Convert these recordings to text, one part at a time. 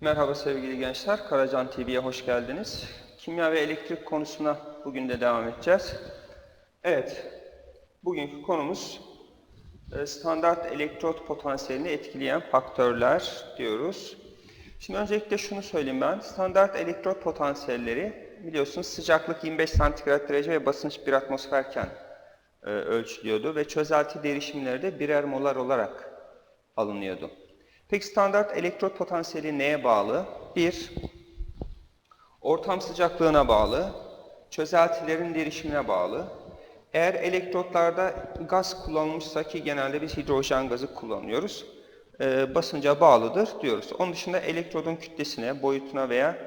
Merhaba sevgili gençler, Karacan TV'ye hoş geldiniz. Kimya ve elektrik konusuna bugün de devam edeceğiz. Evet, bugünkü konumuz e, standart elektrot potansiyelini etkileyen faktörler diyoruz. Şimdi öncelikle şunu söyleyeyim ben. Standart elektrot potansiyelleri biliyorsunuz sıcaklık 25 santigrat derece ve basınç 1 atmosferken e, ölçülüyordu ve çözelti derişimleri de birer molar olarak alınıyordu. Peki standart elektrot potansiyeli neye bağlı? 1. Ortam sıcaklığına bağlı, çözeltilerin derişimine bağlı. Eğer elektrotlarda gaz kullanılmışsa ki genelde biz hidrojen gazı kullanıyoruz, e, basınca bağlıdır diyoruz. Onun dışında elektrodun kütlesine, boyutuna veya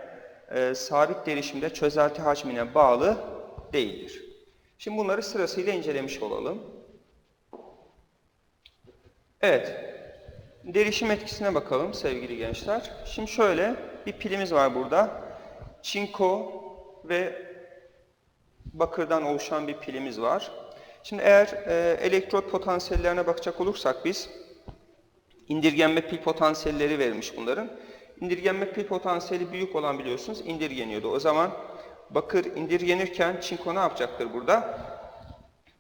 e, sabit derişimde çözelti hacmine bağlı değildir. Şimdi bunları sırasıyla incelemiş olalım. Evet, Derişim etkisine bakalım sevgili gençler. Şimdi şöyle bir pilimiz var burada. Çinko ve bakırdan oluşan bir pilimiz var. Şimdi eğer e, elektrot potansiyellerine bakacak olursak biz indirgenme pil potansiyelleri verilmiş bunların. İndirgenme pil potansiyeli büyük olan biliyorsunuz indirgeniyordu. O zaman bakır indirgenirken çinko ne yapacaktır burada?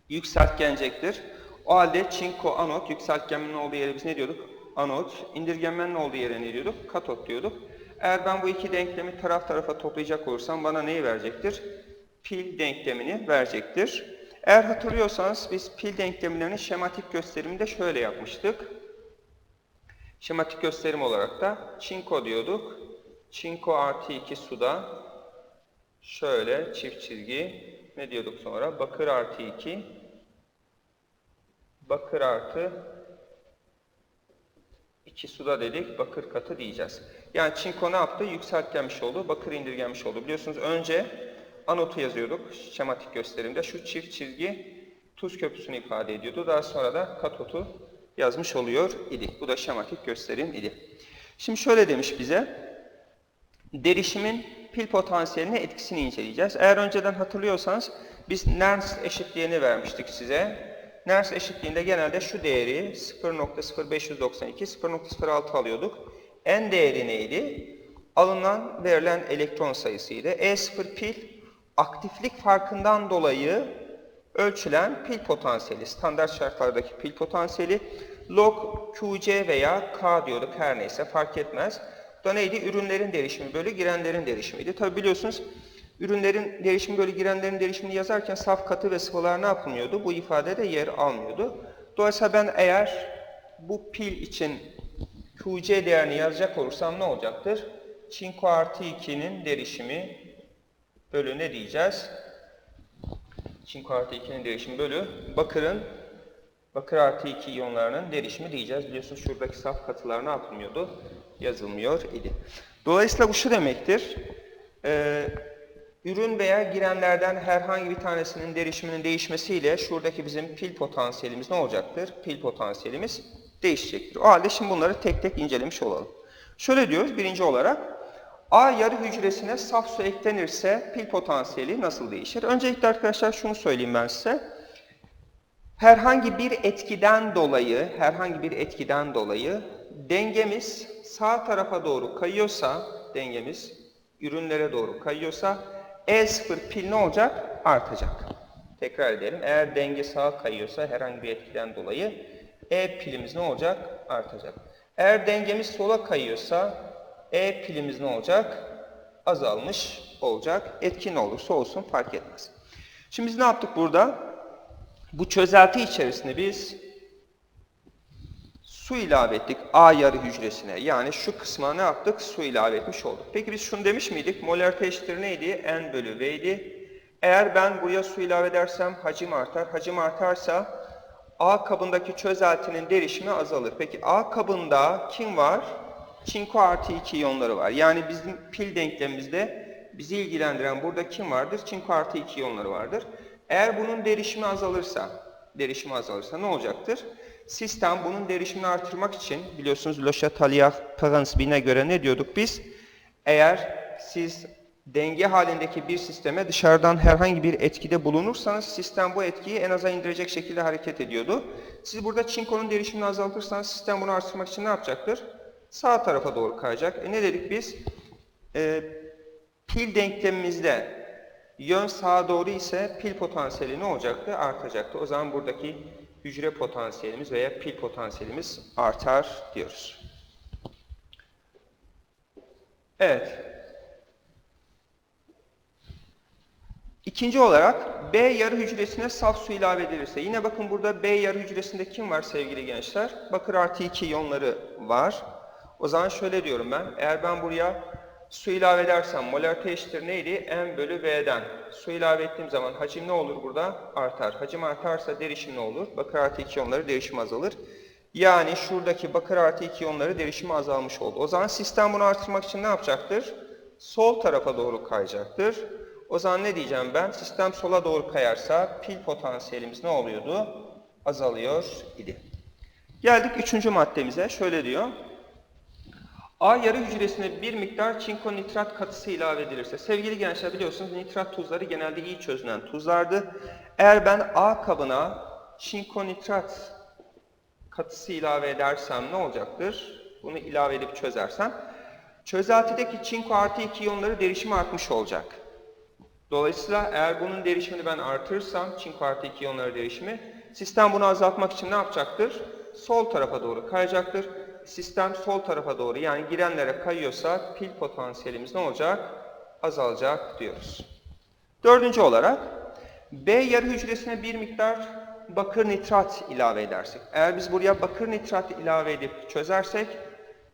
Yükseltgenecektir. O halde çinko anot yükseltgenmenin olduğu yere biz ne diyorduk? Anot, indirgenmenin olduğu yere ne diyorduk? Katot diyorduk. Eğer ben bu iki denklemi taraf tarafa toplayacak olursam bana neyi verecektir? Pil denklemini verecektir. Eğer hatırlıyorsanız biz pil denklemlerinin şematik gösterimini de şöyle yapmıştık. Şematik gösterim olarak da çinko diyorduk. Çinko artı 2 suda şöyle çift çizgi ne diyorduk sonra? Bakır artı 2 bakır artı 2 suda dedik, bakır katı diyeceğiz. Yani çinko ne yaptı? Yükseltgenmiş oldu, bakır indirgenmiş oldu. Biliyorsunuz önce anotu yazıyorduk şematik gösterimde. Şu çift çizgi tuz köprüsünü ifade ediyordu. Daha sonra da katotu yazmış oluyor idik. Bu da şematik gösterim idi. Şimdi şöyle demiş bize. Derişimin pil potansiyeline etkisini inceleyeceğiz. Eğer önceden hatırlıyorsanız biz Nernst eşitliğini vermiştik size. Nernst eşitliğinde genelde şu değeri 0.0592, 0.06 alıyorduk. N değeri neydi? Alınan, verilen elektron sayısıydı. E0 pil, aktiflik farkından dolayı ölçülen pil potansiyeli, standart şartlardaki pil potansiyeli. Log QC veya K diyorduk her neyse fark etmez. Bu da neydi? Ürünlerin derişimi bölü girenlerin derişimiydi. Tabi biliyorsunuz Ürünlerin derişimi böyle girenlerin derişimini yazarken saf katı ve sıvılar ne yapılmıyordu? Bu ifadede yer almıyordu. Dolayısıyla ben eğer bu pil için QC değerini yazacak olursam ne olacaktır? Çinko artı 2'nin derişimi bölü ne diyeceğiz? Çinko artı 2'nin derişimi bölü bakırın bakır artı 2 iyonlarının derişimi diyeceğiz. Biliyorsunuz şuradaki saf katılar ne yapılmıyordu? Yazılmıyor idi. Dolayısıyla bu şu demektir. Ee, Ürün veya girenlerden herhangi bir tanesinin derişiminin değişmesiyle şuradaki bizim pil potansiyelimiz ne olacaktır? Pil potansiyelimiz değişecektir. O halde şimdi bunları tek tek incelemiş olalım. Şöyle diyoruz birinci olarak A yarı hücresine saf su eklenirse pil potansiyeli nasıl değişir? Öncelikle arkadaşlar şunu söyleyeyim ben size. Herhangi bir etkiden dolayı, herhangi bir etkiden dolayı dengemiz sağ tarafa doğru kayıyorsa, dengemiz ürünlere doğru kayıyorsa e0 pil ne olacak? Artacak. Tekrar edelim. Eğer denge sağa kayıyorsa herhangi bir etkiden dolayı E pilimiz ne olacak? Artacak. Eğer dengemiz sola kayıyorsa E pilimiz ne olacak? Azalmış olacak. Etki ne olursa olsun fark etmez. Şimdi biz ne yaptık burada? Bu çözelti içerisinde biz su ilave ettik A yarı hücresine. Yani şu kısma ne yaptık? Su ilave etmiş olduk. Peki biz şunu demiş miydik? Molarite eşittir neydi? N bölü V'ydi. Eğer ben buraya su ilave edersem hacim artar. Hacim artarsa A kabındaki çözeltinin derişimi azalır. Peki A kabında kim var? Çinko artı 2 iyonları var. Yani bizim pil denklemimizde bizi ilgilendiren burada kim vardır? Çinko artı 2 iyonları vardır. Eğer bunun derişimi azalırsa, derişimi azalırsa ne olacaktır? Sistem bunun derişimini artırmak için biliyorsunuz Le Chatelier prensibine göre ne diyorduk biz? Eğer siz denge halindeki bir sisteme dışarıdan herhangi bir etkide bulunursanız sistem bu etkiyi en aza indirecek şekilde hareket ediyordu. Siz burada çinkonun derişimini azaltırsanız sistem bunu artırmak için ne yapacaktır? Sağ tarafa doğru kayacak. E ne dedik biz? E, pil denklemimizde yön sağa doğru ise pil potansiyeli ne olacaktı? Artacaktı. O zaman buradaki hücre potansiyelimiz veya pil potansiyelimiz artar diyoruz. Evet. İkinci olarak B yarı hücresine saf su ilave edilirse. Yine bakın burada B yarı hücresinde kim var sevgili gençler? Bakır artı 2 iyonları var. O zaman şöyle diyorum ben. Eğer ben buraya su ilave edersem molarite eşittir neydi? M bölü V'den. Su ilave ettiğim zaman hacim ne olur burada? Artar. Hacim artarsa derişim ne olur? Bakır artı 2 iyonları derişim azalır. Yani şuradaki bakır artı 2 iyonları derişimi azalmış oldu. O zaman sistem bunu artırmak için ne yapacaktır? Sol tarafa doğru kayacaktır. O zaman ne diyeceğim ben? Sistem sola doğru kayarsa pil potansiyelimiz ne oluyordu? Azalıyor idi. Geldik üçüncü maddemize. Şöyle diyor. A yarı hücresine bir miktar çinko nitrat katısı ilave edilirse. Sevgili gençler biliyorsunuz nitrat tuzları genelde iyi çözünen tuzlardı. Eğer ben A kabına çinko nitrat katısı ilave edersem ne olacaktır? Bunu ilave edip çözersem. Çözeltideki çinko artı 2 iyonları derişimi artmış olacak. Dolayısıyla eğer bunun derişimini ben artırırsam, çinko artı 2 iyonları derişimi, sistem bunu azaltmak için ne yapacaktır? Sol tarafa doğru kayacaktır. Sistem sol tarafa doğru yani girenlere kayıyorsa pil potansiyelimiz ne olacak? Azalacak diyoruz. Dördüncü olarak B yarı hücresine bir miktar bakır nitrat ilave edersek. Eğer biz buraya bakır nitrat ilave edip çözersek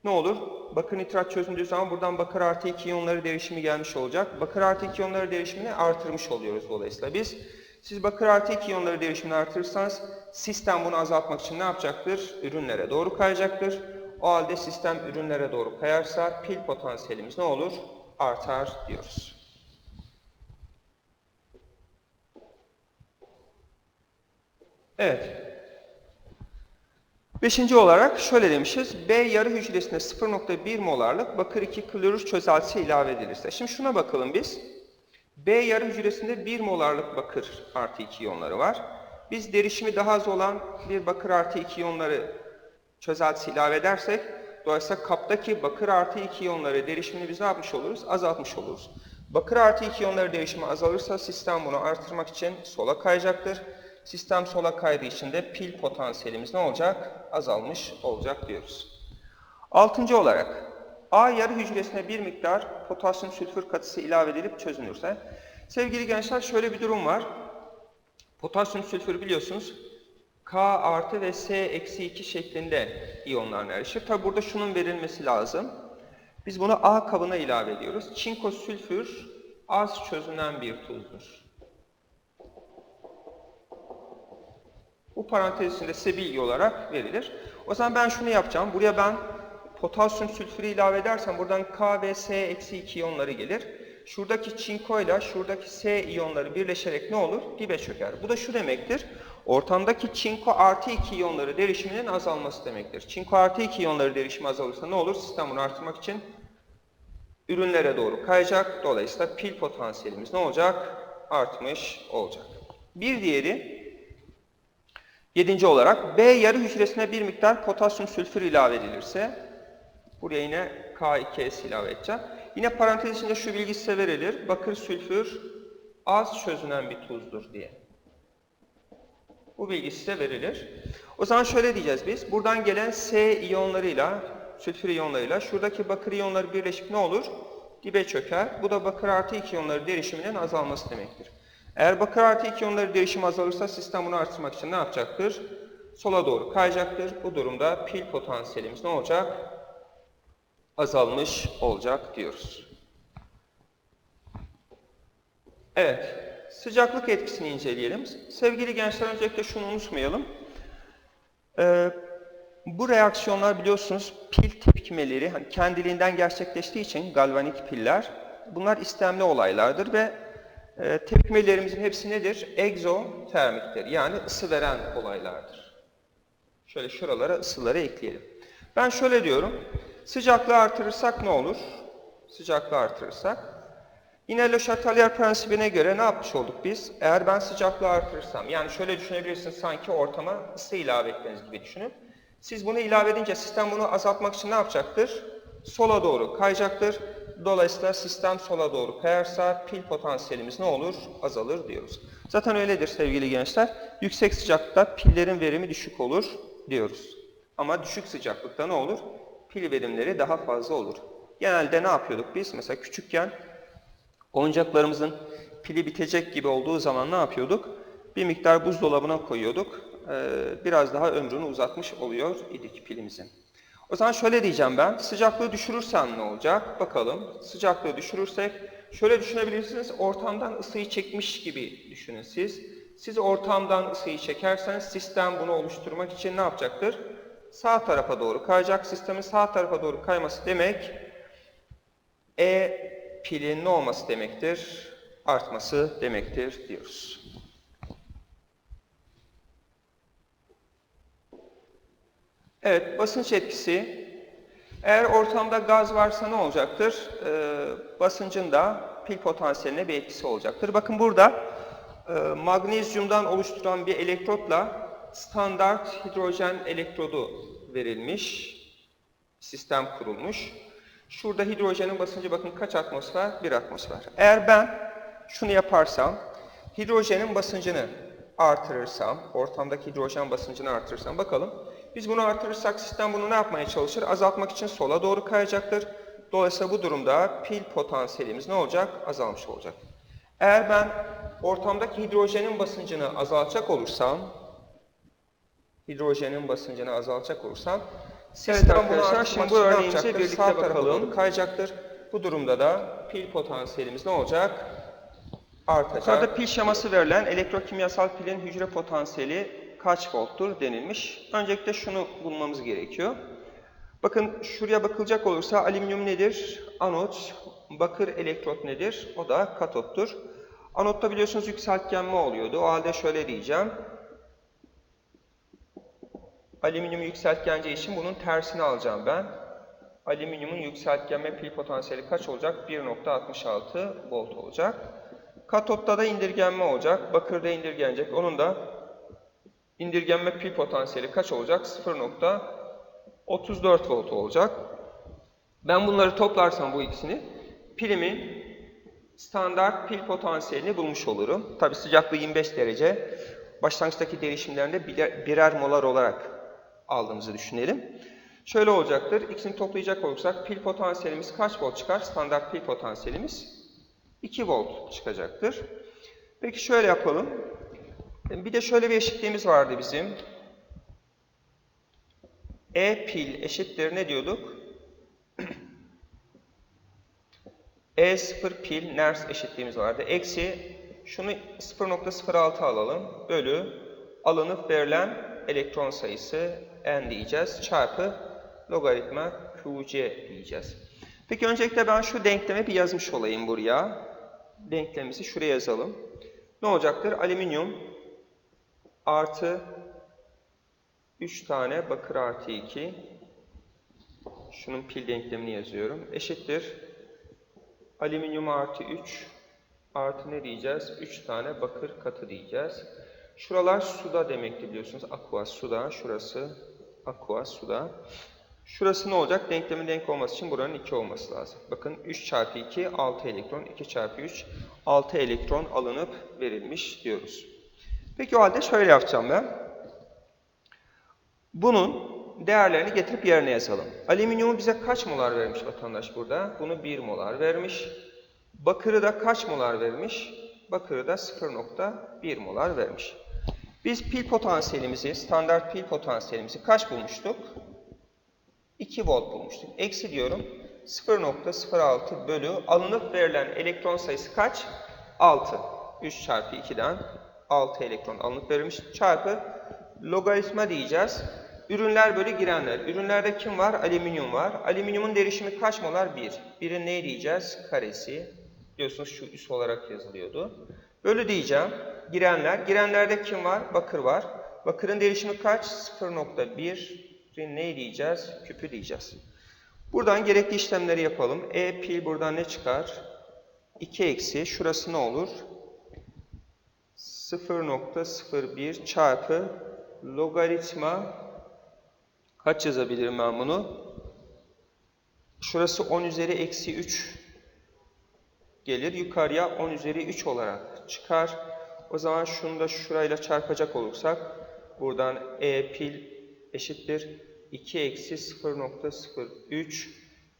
ne olur? Bakır nitrat çözündüğü zaman buradan bakır artı 2 iyonları derişimi gelmiş olacak. Bakır artı 2 iyonları derişimini artırmış oluyoruz dolayısıyla biz. Siz bakır artı 2 iyonları derişimini artırırsanız sistem bunu azaltmak için ne yapacaktır? Ürünlere doğru kayacaktır. O halde sistem ürünlere doğru kayarsa pil potansiyelimiz ne olur? Artar diyoruz. Evet. Beşinci olarak şöyle demişiz. B yarı hücresine 0.1 molarlık bakır 2 klorür çözeltisi ilave edilirse. Şimdi şuna bakalım biz. B yarı hücresinde 1 molarlık bakır artı 2 iyonları var. Biz derişimi daha az olan bir bakır artı 2 iyonları çözeltisi ilave edersek dolayısıyla kaptaki bakır artı 2 iyonları derişimini biz ne yapmış oluruz? Azaltmış oluruz. Bakır artı 2 iyonları derişimi azalırsa sistem bunu artırmak için sola kayacaktır. Sistem sola kaydığı için de pil potansiyelimiz ne olacak? Azalmış olacak diyoruz. Altıncı olarak A yarı hücresine bir miktar potasyum sülfür katısı ilave edilip çözünürse. Sevgili gençler şöyle bir durum var. Potasyum sülfür biliyorsunuz K artı ve S eksi 2 şeklinde iyonlarına erişir. Tabi burada şunun verilmesi lazım. Biz bunu A kabına ilave ediyoruz. Çinko sülfür az çözünen bir tuzdur. Bu parantez içinde size bilgi olarak verilir. O zaman ben şunu yapacağım. Buraya ben potasyum sülfürü ilave edersem buradan K ve S eksi 2 iyonları gelir. Şuradaki çinko ile şuradaki S iyonları birleşerek ne olur? Dibe çöker. Bu da şu demektir. Ortamdaki çinko artı 2 iyonları derişiminin azalması demektir. Çinko artı 2 iyonları derişimi azalırsa ne olur? Sistem bunu artırmak için ürünlere doğru kayacak. Dolayısıyla pil potansiyelimiz ne olacak? Artmış olacak. Bir diğeri Yedinci olarak B yarı hücresine bir miktar potasyum sülfür ilave edilirse buraya yine K2S ilave edeceğim. Yine parantez içinde şu bilgi size verilir. Bakır sülfür az çözünen bir tuzdur diye. Bu bilgi size verilir. O zaman şöyle diyeceğiz biz. Buradan gelen S iyonlarıyla, sülfür iyonlarıyla şuradaki bakır iyonları birleşip ne olur? Dibe çöker. Bu da bakır artı 2 iyonları derişiminin azalması demektir. Eğer bakır artı 2 iyonları derişimi azalırsa sistem bunu artırmak için ne yapacaktır? Sola doğru kayacaktır. Bu durumda pil potansiyelimiz ne olacak? Azalmış olacak diyoruz. Evet, sıcaklık etkisini inceleyelim. Sevgili gençler öncelikle şunu unutmayalım. Ee, bu reaksiyonlar biliyorsunuz pil tepkimeleri hani kendiliğinden gerçekleştiği için galvanik piller bunlar istemli olaylardır ve e, tepkimelerimizin hepsi nedir? Egzotermiktir. Yani ısı veren olaylardır. Şöyle şuralara ısıları ekleyelim. Ben şöyle diyorum. Sıcaklığı artırırsak ne olur? Sıcaklığı artırırsak. Yine Le Chatelier prensibine göre ne yapmış olduk biz? Eğer ben sıcaklığı artırırsam, yani şöyle düşünebilirsiniz sanki ortama ısı ilave ettiğiniz gibi düşünün. Siz bunu ilave edince sistem bunu azaltmak için ne yapacaktır? Sola doğru kayacaktır. Dolayısıyla sistem sola doğru kayarsa pil potansiyelimiz ne olur? Azalır diyoruz. Zaten öyledir sevgili gençler. Yüksek sıcaklıkta pillerin verimi düşük olur diyoruz. Ama düşük sıcaklıkta ne olur? Pil verimleri daha fazla olur. Genelde ne yapıyorduk biz? Mesela küçükken oyuncaklarımızın pili bitecek gibi olduğu zaman ne yapıyorduk? Bir miktar buzdolabına koyuyorduk. Ee, biraz daha ömrünü uzatmış oluyor idik pilimizin. O zaman şöyle diyeceğim ben. Sıcaklığı düşürürsem ne olacak? Bakalım. Sıcaklığı düşürürsek şöyle düşünebilirsiniz. Ortamdan ısıyı çekmiş gibi düşünün siz. Siz ortamdan ısıyı çekerseniz sistem bunu oluşturmak için ne yapacaktır? Sağ tarafa doğru kayacak. Sistemin sağ tarafa doğru kayması demek E pilin ne olması demektir? Artması demektir diyoruz. Evet, basınç etkisi. Eğer ortamda gaz varsa ne olacaktır? Ee, basıncın da pil potansiyeline bir etkisi olacaktır. Bakın burada e, magnezyumdan oluşturan bir elektrotla standart hidrojen elektrodu verilmiş. Sistem kurulmuş. Şurada hidrojenin basıncı bakın kaç atmosfer? 1 atmosfer. Eğer ben şunu yaparsam, hidrojenin basıncını artırırsam, ortamdaki hidrojen basıncını artırırsam, bakalım. Biz bunu artırırsak sistem bunu ne yapmaya çalışır? Azaltmak için sola doğru kayacaktır. Dolayısıyla bu durumda pil potansiyelimiz ne olacak? Azalmış olacak. Eğer ben ortamdaki hidrojenin basıncını azaltacak olursam, hidrojenin basıncını azaltacak olursam, sistem bunu arkadaşlar, şimdi bu ne örneğimize birlikte Sağ bakalım. kayacaktır. Bu durumda da pil potansiyelimiz ne olacak? Artacak. Yukarıda pil şeması verilen elektrokimyasal pilin hücre potansiyeli kaç volttur denilmiş. Öncelikle şunu bulmamız gerekiyor. Bakın şuraya bakılacak olursa alüminyum nedir? Anot. Bakır elektrot nedir? O da katottur. Anotta biliyorsunuz yükseltgenme oluyordu. O halde şöyle diyeceğim. Alüminyum yükseltgence için bunun tersini alacağım ben. Alüminyumun yükseltgenme pil potansiyeli kaç olacak? 1.66 volt olacak. Katotta da indirgenme olacak. Bakırda indirgenecek. Onun da indirgenme pil potansiyeli kaç olacak? 0.34 volt olacak. Ben bunları toplarsam bu ikisini pilimin standart pil potansiyelini bulmuş olurum. Tabi sıcaklığı 25 derece. Başlangıçtaki değişimlerinde birer, molar olarak aldığımızı düşünelim. Şöyle olacaktır. İkisini toplayacak olursak pil potansiyelimiz kaç volt çıkar? Standart pil potansiyelimiz 2 volt çıkacaktır. Peki şöyle yapalım. Bir de şöyle bir eşitliğimiz vardı bizim. E pil eşittir ne diyorduk? E0 pil ners eşitliğimiz vardı. Eksi şunu 0.06 alalım. Bölü alınıp verilen elektron sayısı n diyeceğiz. Çarpı logaritma qc diyeceğiz. Peki öncelikle ben şu denklemi bir yazmış olayım buraya. Denklemimizi şuraya yazalım. Ne olacaktır? Alüminyum artı 3 tane bakır artı 2 şunun pil denklemini yazıyorum. Eşittir. Alüminyum artı 3 artı ne diyeceğiz? 3 tane bakır katı diyeceğiz. Şuralar suda demekti biliyorsunuz. Aqua suda. Şurası aqua suda. Şurası ne olacak? Denklemin denk olması için buranın 2 olması lazım. Bakın 3 çarpı 2 6 elektron. 2 çarpı 3 6 elektron alınıp verilmiş diyoruz. Peki o halde şöyle yapacağım ben. Bunun değerlerini getirip yerine yazalım. Alüminyumu bize kaç molar vermiş vatandaş burada? Bunu 1 molar vermiş. Bakırı da kaç molar vermiş? Bakırı da 0.1 molar vermiş. Biz pil potansiyelimizi, standart pil potansiyelimizi kaç bulmuştuk? 2 volt bulmuştuk. Eksi diyorum 0.06 bölü alınıp verilen elektron sayısı kaç? 6. 3 çarpı 2'den 6 elektron alınıp verilmiş. Çarpı logaritma diyeceğiz. Ürünler bölü girenler. Ürünlerde kim var? Alüminyum var. Alüminyumun derişimi kaç molar? 1. 1'in ne diyeceğiz? Karesi. Biliyorsunuz şu üs olarak yazılıyordu. Bölü diyeceğim. Girenler. Girenlerde kim var? Bakır var. Bakırın derişimi kaç? 0.1. Ne diyeceğiz? Küpü diyeceğiz. Buradan gerekli işlemleri yapalım. E pil buradan ne çıkar? 2 eksi. Şurası ne olur? 0.01 çarpı logaritma Kaç yazabilirim ben bunu? Şurası 10 üzeri eksi 3 gelir. Yukarıya 10 üzeri 3 olarak çıkar. O zaman şunu da şurayla çarpacak olursak buradan E pil eşittir 2 eksi 0.03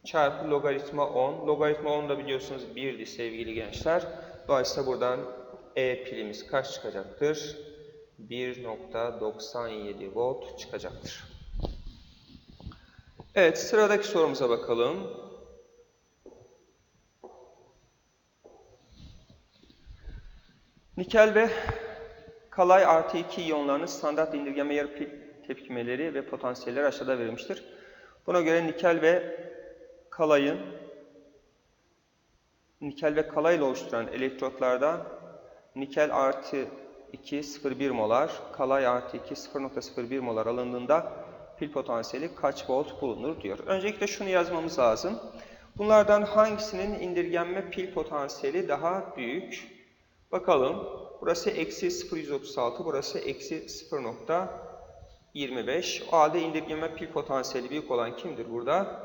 çarpı logaritma 10. Logaritma 10 da biliyorsunuz 1'di sevgili gençler. Dolayısıyla buradan E pilimiz kaç çıkacaktır? 1.97 volt çıkacaktır. Evet sıradaki sorumuza bakalım. Nikel ve kalay artı 2 iyonlarının standart indirgeme yarı tepkimeleri ve potansiyelleri aşağıda verilmiştir. Buna göre nikel ve kalayın nikel ve kalay ile oluşturan elektrotlarda nikel artı 2 0,1 molar, kalay artı 2 0.01 molar alındığında pil potansiyeli kaç volt bulunur diyor. Öncelikle şunu yazmamız lazım. Bunlardan hangisinin indirgenme pil potansiyeli daha büyük? Bakalım. Burası eksi 0.136, burası eksi 0.25. O halde indirgeme pil potansiyeli büyük olan kimdir burada?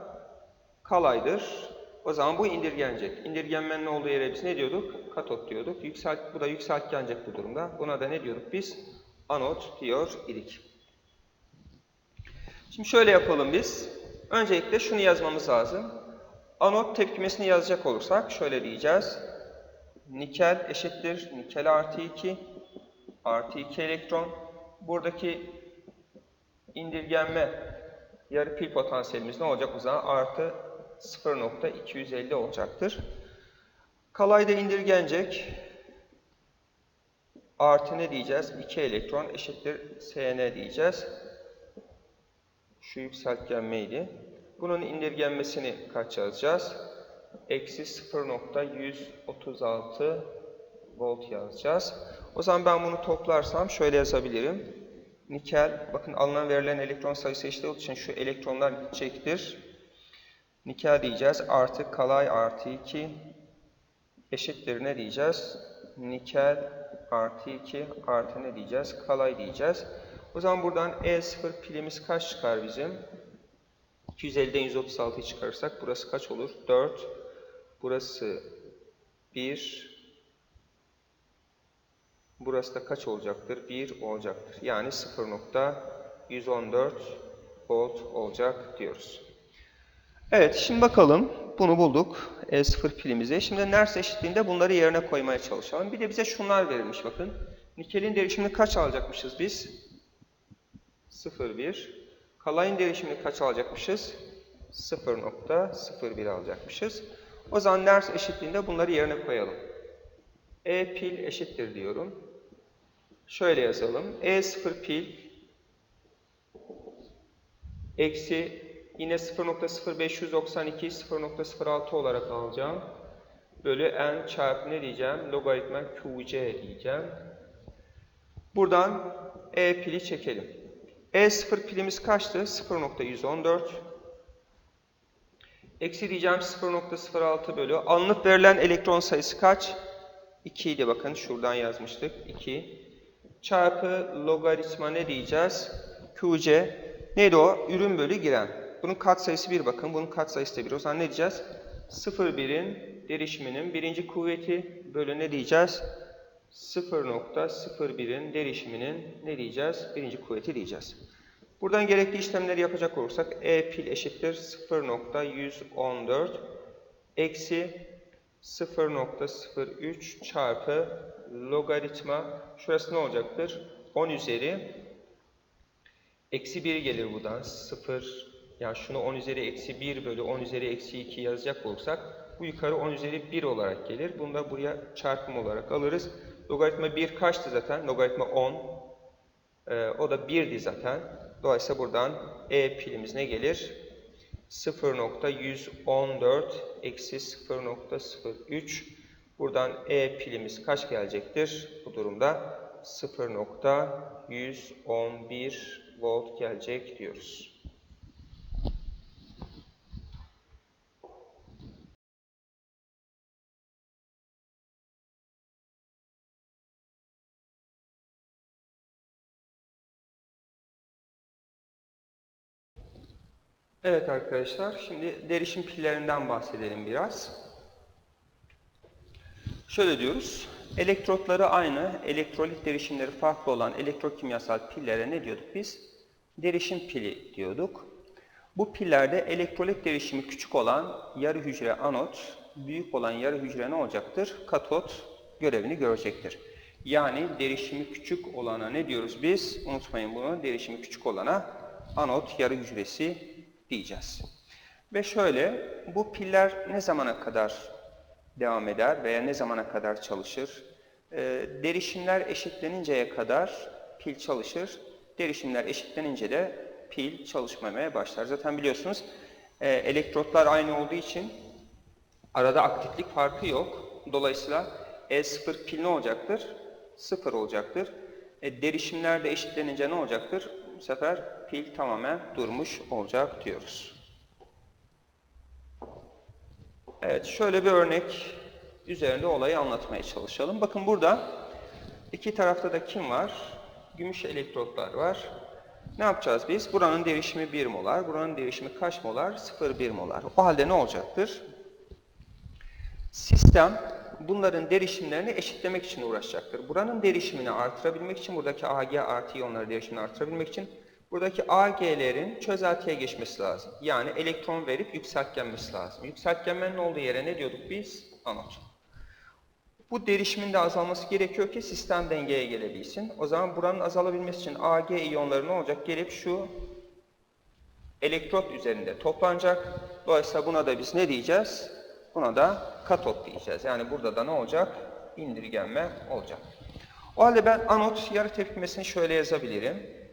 Kalaydır. O zaman bu indirgenecek. İndirgenmenin olduğu yere biz ne diyorduk? Katot diyorduk. Yükselt, bu da yükseltgenecek bu durumda. Buna da ne diyorduk biz? Anot diyor idik. Şimdi şöyle yapalım biz. Öncelikle şunu yazmamız lazım. Anot tepkimesini yazacak olursak şöyle diyeceğiz. Nikel eşittir. Nikel artı 2 artı 2 elektron. Buradaki indirgenme yarı pil potansiyelimiz ne olacak o zaman? Artı 0.250 olacaktır. Kalayda indirgenecek. Artı ne diyeceğiz? 2 elektron eşittir SN diyeceğiz. Şu yükseltgenmeydi. Bunun indirgenmesini kaç yazacağız? Eksi 0.136 volt yazacağız. O zaman ben bunu toplarsam şöyle yazabilirim. Nikel, bakın alınan verilen elektron sayısı eşit olduğu için şu elektronlar gidecektir. Nikel diyeceğiz. Artı kalay artı 2 eşittir ne diyeceğiz? Nikel artı 2 artı ne diyeceğiz? Kalay diyeceğiz. O zaman buradan E0 pilimiz kaç çıkar bizim? 250'den 136'yı çıkarırsak burası kaç olur? 4. Burası 1. Burası da kaç olacaktır? 1 olacaktır. Yani 0.114 volt olacak diyoruz. Evet, şimdi bakalım. Bunu bulduk. E0 pilimizi. Şimdi Nernst eşitliğinde bunları yerine koymaya çalışalım. Bir de bize şunlar verilmiş bakın. Nikelin derişimini kaç alacakmışız biz? 0,1. Kalayın derişimini kaç alacakmışız? 0.01 alacakmışız. O zaman Nernst eşitliğinde bunları yerine koyalım. E pil eşittir diyorum. Şöyle yazalım. E0 pil eksi yine 0.0592 0.06 olarak alacağım. Bölü n çarpı ne diyeceğim? Logaritma qc diyeceğim. Buradan E pili çekelim. E0 pilimiz kaçtı? 0.114. Eksi diyeceğim 0.06 bölü. Alınıp verilen elektron sayısı kaç? 2 idi bakın şuradan yazmıştık. 2. Çarpı logaritma ne diyeceğiz? QC. Neydi o? Ürün bölü giren. Bunun katsayısı 1 bakın. Bunun katsayısı da 1. O zaman ne diyeceğiz? 0,1'in derişiminin birinci kuvveti bölü ne diyeceğiz? 0.01'in derişiminin ne diyeceğiz? Birinci kuvveti diyeceğiz. Buradan gerekli işlemleri yapacak olursak E pil eşittir 0.114 eksi 0.03 çarpı logaritma şurası ne olacaktır? 10 üzeri eksi 1 gelir buradan 0 yani şunu 10 üzeri eksi 1 bölü 10 üzeri eksi 2 yazacak olursak bu yukarı 10 üzeri 1 olarak gelir. Bunu da buraya çarpım olarak alırız. Logaritma 1 kaçtı zaten? Logaritma 10. Ee, o da 1'di zaten. Dolayısıyla buradan E pilimiz ne gelir? 0.114 eksi 0.03 Buradan E pilimiz kaç gelecektir? Bu durumda 0.111 volt gelecek diyoruz. Evet arkadaşlar, şimdi derişim pillerinden bahsedelim biraz. Şöyle diyoruz, elektrotları aynı, elektrolit derişimleri farklı olan elektrokimyasal pillere ne diyorduk biz? Derişim pili diyorduk. Bu pillerde elektrolit derişimi küçük olan yarı hücre anot, büyük olan yarı hücre ne olacaktır? Katot görevini görecektir. Yani derişimi küçük olana ne diyoruz biz? Unutmayın bunu, derişimi küçük olana anot yarı hücresi diyeceğiz. Ve şöyle, bu piller ne zamana kadar devam eder veya ne zamana kadar çalışır? Ee, derişimler eşitleninceye kadar pil çalışır. Derişimler eşitlenince de pil çalışmamaya başlar. Zaten biliyorsunuz e, elektrotlar aynı olduğu için arada aktiflik farkı yok. Dolayısıyla E0 pil ne olacaktır? Sıfır olacaktır. E, derişimler de eşitlenince ne olacaktır? Sefer pil tamamen durmuş olacak diyoruz. Evet, şöyle bir örnek üzerinde olayı anlatmaya çalışalım. Bakın burada iki tarafta da kim var? Gümüş elektrotlar var. Ne yapacağız biz? Buranın derişimi 1 molar, buranın derişimi kaç molar? 0,1 molar. O halde ne olacaktır? Sistem bunların derişimlerini eşitlemek için uğraşacaktır. Buranın derişimini artırabilmek için, buradaki Ag artı iyonları derişimini artırabilmek için buradaki Ag'lerin çözeltiye geçmesi lazım. Yani elektron verip yükseltgenmesi lazım. Yükseltgenmenin olduğu yere ne diyorduk biz? Anot. Bu derişimin de azalması gerekiyor ki sistem dengeye gelebilsin. O zaman buranın azalabilmesi için Ag iyonları ne olacak? Gelip şu elektrot üzerinde toplanacak. Dolayısıyla buna da biz ne diyeceğiz? Buna da katot diyeceğiz. Yani burada da ne olacak? İndirgenme olacak. O halde ben anot yarı tepkimesini şöyle yazabilirim.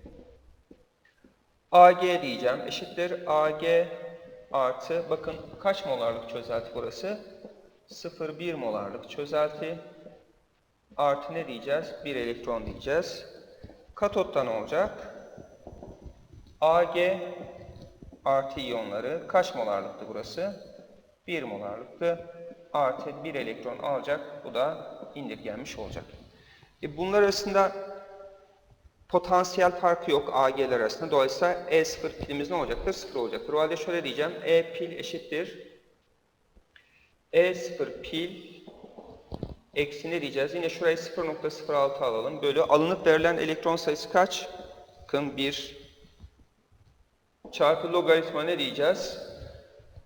Ag diyeceğim. Eşittir Ag artı bakın kaç molarlık çözelti burası? 0,1 molarlık çözelti artı ne diyeceğiz? 1 elektron diyeceğiz. Katotta ne olacak? Ag artı iyonları kaç molarlıktı burası? 1 molarlıktı. Artı 1 elektron alacak. Bu da indirgenmiş olacak. E bunlar arasında potansiyel farkı yok AG'ler arasında. Dolayısıyla E0 pilimiz ne olacaktır? 0 olacaktır. O halde şöyle diyeceğim. E pil eşittir. E0 pil eksi ne diyeceğiz? Yine şurayı 0.06 alalım. Böyle alınıp verilen elektron sayısı kaç? Bakın 1 çarpı logaritma ne diyeceğiz?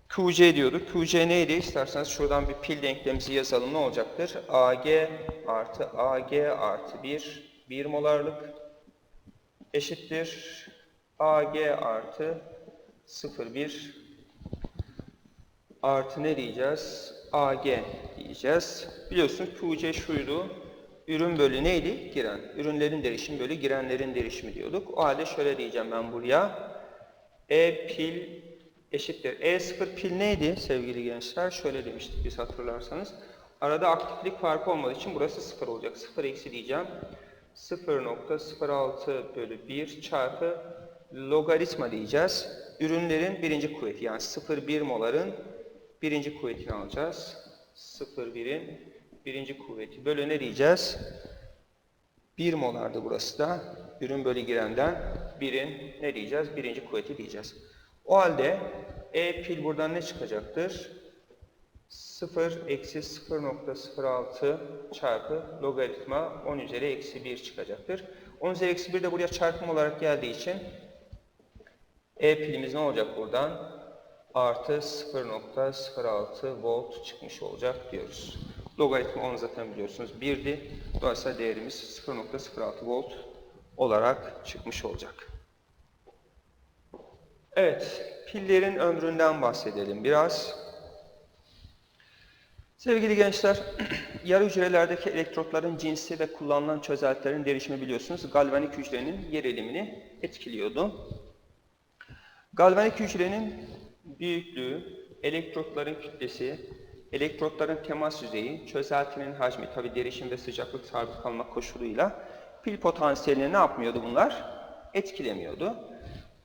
QC diyorduk. QC neydi? İsterseniz şuradan bir pil denklemimizi yazalım. Ne olacaktır? AG artı AG artı 1 1 molarlık eşittir AG artı 0,1 artı ne diyeceğiz? AG diyeceğiz. Biliyorsunuz QC şuydu. Ürün bölü neydi? Giren. Ürünlerin derişimi bölü girenlerin derişimi diyorduk. O halde şöyle diyeceğim ben buraya. E pil eşittir. E0 pil neydi sevgili gençler? Şöyle demiştik biz hatırlarsanız. Arada aktiflik farkı olmadığı için burası 0 olacak. 0 eksi diyeceğim. 0.06 bölü 1 çarpı logaritma diyeceğiz. Ürünlerin birinci kuvveti yani 0,1 moların birinci kuvvetini alacağız. 0,1'in birinci kuvveti. Bölü ne diyeceğiz? 1 molardı burası da. Ürün bölü girenden 1'in ne diyeceğiz? Birinci kuvveti diyeceğiz. O halde E pil buradan ne çıkacaktır? 0 eksi 0.06 çarpı logaritma 10 üzeri eksi 1 çıkacaktır. 10 üzeri eksi 1 de buraya çarpım olarak geldiği için E pilimiz ne olacak buradan? Artı 0.06 volt çıkmış olacak diyoruz. Logaritma 10 zaten biliyorsunuz 1'di. Dolayısıyla değerimiz 0.06 volt olarak çıkmış olacak. Evet, pillerin ömründen bahsedelim biraz. Sevgili gençler, yarı hücrelerdeki elektrotların cinsi ve kullanılan çözeltilerin derişimi biliyorsunuz galvanik hücrenin gerilimini etkiliyordu. Galvanik hücrenin büyüklüğü, elektrotların kütlesi, elektrotların temas yüzeyi, çözeltinin hacmi, tabi derişim ve sıcaklık sabit kalma koşuluyla pil potansiyelini ne yapmıyordu bunlar? Etkilemiyordu.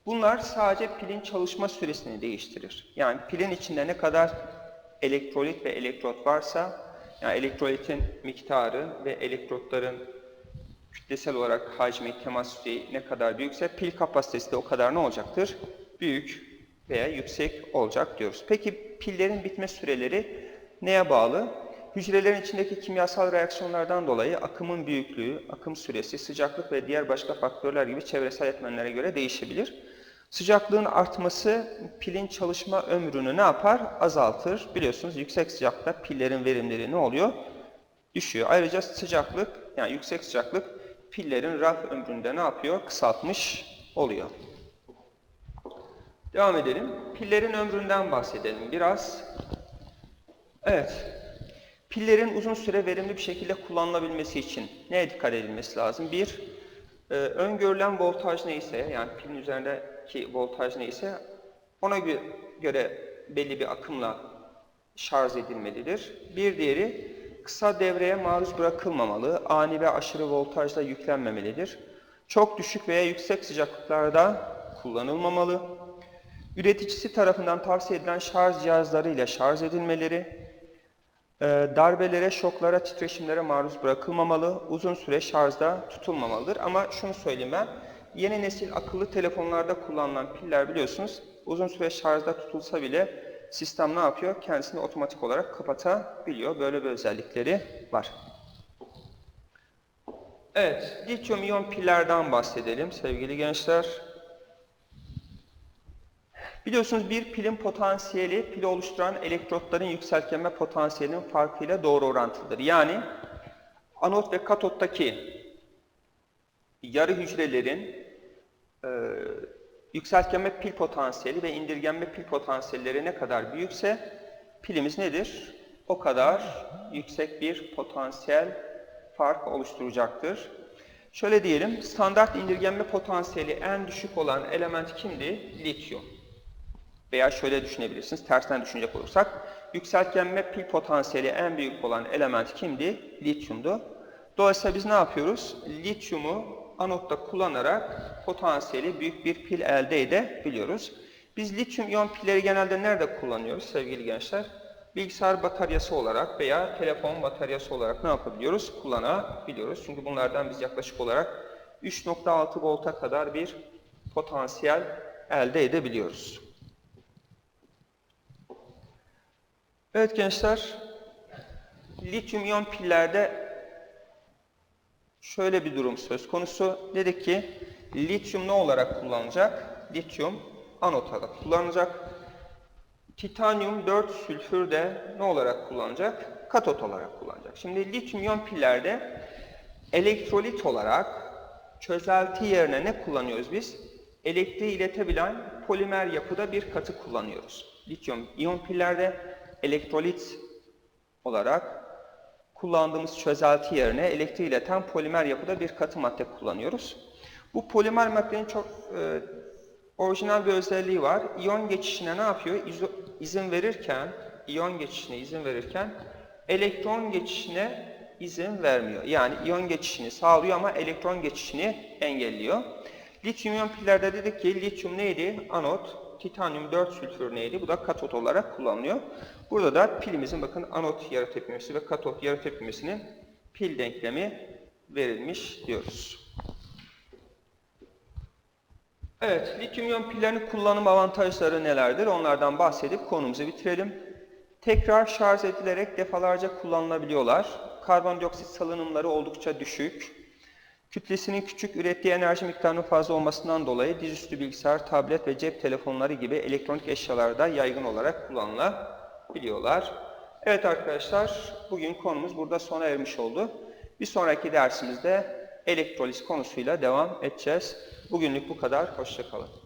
Bunlar sadece pilin çalışma süresini değiştirir. Yani pilin içinde ne kadar elektrolit ve elektrot varsa, yani elektrolitin miktarı ve elektrotların kütlesel olarak hacmi, temas yüzeyi ne kadar büyükse pil kapasitesi de o kadar ne olacaktır? Büyük veya yüksek olacak diyoruz. Peki pillerin bitme süreleri neye bağlı? Hücrelerin içindeki kimyasal reaksiyonlardan dolayı akımın büyüklüğü, akım süresi, sıcaklık ve diğer başka faktörler gibi çevresel etmenlere göre değişebilir. Sıcaklığın artması pilin çalışma ömrünü ne yapar? Azaltır. Biliyorsunuz yüksek sıcakta pillerin verimliliği ne oluyor? Düşüyor. Ayrıca sıcaklık, yani yüksek sıcaklık pillerin raf ömründe ne yapıyor? Kısaltmış oluyor. Devam edelim. Pillerin ömründen bahsedelim biraz. Evet. Pillerin uzun süre verimli bir şekilde kullanılabilmesi için neye dikkat edilmesi lazım? Bir, e, öngörülen voltaj neyse, yani pilin üzerindeki voltaj neyse ona gö göre belli bir akımla şarj edilmelidir. Bir diğeri, kısa devreye maruz bırakılmamalı, ani ve aşırı voltajla yüklenmemelidir. Çok düşük veya yüksek sıcaklıklarda kullanılmamalı. Üreticisi tarafından tavsiye edilen şarj cihazları ile şarj edilmeleri, darbelere, şoklara, titreşimlere maruz bırakılmamalı, uzun süre şarjda tutulmamalıdır. Ama şunu söyleyeyim ben, yeni nesil akıllı telefonlarda kullanılan piller biliyorsunuz, uzun süre şarjda tutulsa bile sistem ne yapıyor? Kendisini otomatik olarak kapatabiliyor. Böyle bir özellikleri var. Evet, lityum iyon pillerden bahsedelim sevgili gençler. Biliyorsunuz bir pilin potansiyeli pili oluşturan elektrotların yükseltgenme potansiyelinin farkıyla doğru orantılıdır. Yani anot ve katottaki yarı hücrelerin e, yükseltgenme pil potansiyeli ve indirgenme pil potansiyelleri ne kadar büyükse pilimiz nedir? O kadar yüksek bir potansiyel fark oluşturacaktır. Şöyle diyelim, standart indirgenme potansiyeli en düşük olan element kimdi? Lityum. Veya şöyle düşünebilirsiniz, tersten düşünecek olursak, yükseltgenme pil potansiyeli en büyük olan element kimdi? Lityumdu. Dolayısıyla biz ne yapıyoruz? Lityumu anotta kullanarak potansiyeli büyük bir pil elde edebiliyoruz. Biz lityum iyon pilleri genelde nerede kullanıyoruz sevgili gençler? Bilgisayar bataryası olarak veya telefon bataryası olarak ne yapabiliyoruz? Kullanabiliyoruz. Çünkü bunlardan biz yaklaşık olarak 3.6 volta kadar bir potansiyel elde edebiliyoruz. Evet gençler, lityum iyon pillerde şöyle bir durum söz konusu. Dedik ki lityum ne olarak kullanılacak? Lityum anot olarak kullanılacak. Titanyum 4 sülfür de ne olarak kullanacak? Katot olarak kullanacak. Şimdi lityum iyon pillerde elektrolit olarak çözelti yerine ne kullanıyoruz biz? Elektriği iletebilen polimer yapıda bir katı kullanıyoruz. Lityum iyon pillerde elektrolit olarak kullandığımız çözelti yerine elektriği ileten polimer yapıda bir katı madde kullanıyoruz. Bu polimer maddenin çok e, orijinal bir özelliği var. İyon geçişine ne yapıyor? İzo, izin verirken, iyon geçişine izin verirken elektron geçişine izin vermiyor. Yani iyon geçişini sağlıyor ama elektron geçişini engelliyor. Lityum iyon pillerde dedik ki lityum neydi? Anot, titanyum 4 sülfür neydi? Bu da katot olarak kullanılıyor. Burada da pilimizin bakın anot yarı tepkimesi ve katot yarı tepkimesinin pil denklemi verilmiş diyoruz. Evet, lityum iyon pillerinin kullanım avantajları nelerdir? Onlardan bahsedip konumuzu bitirelim. Tekrar şarj edilerek defalarca kullanılabiliyorlar. Karbondioksit salınımları oldukça düşük. Kütlesinin küçük, ürettiği enerji miktarının fazla olmasından dolayı dizüstü bilgisayar, tablet ve cep telefonları gibi elektronik eşyalarda yaygın olarak kullanılabiliyorlar. Evet arkadaşlar, bugün konumuz burada sona ermiş oldu. Bir sonraki dersimizde elektroliz konusuyla devam edeceğiz. Bugünlük bu kadar. Hoşçakalın.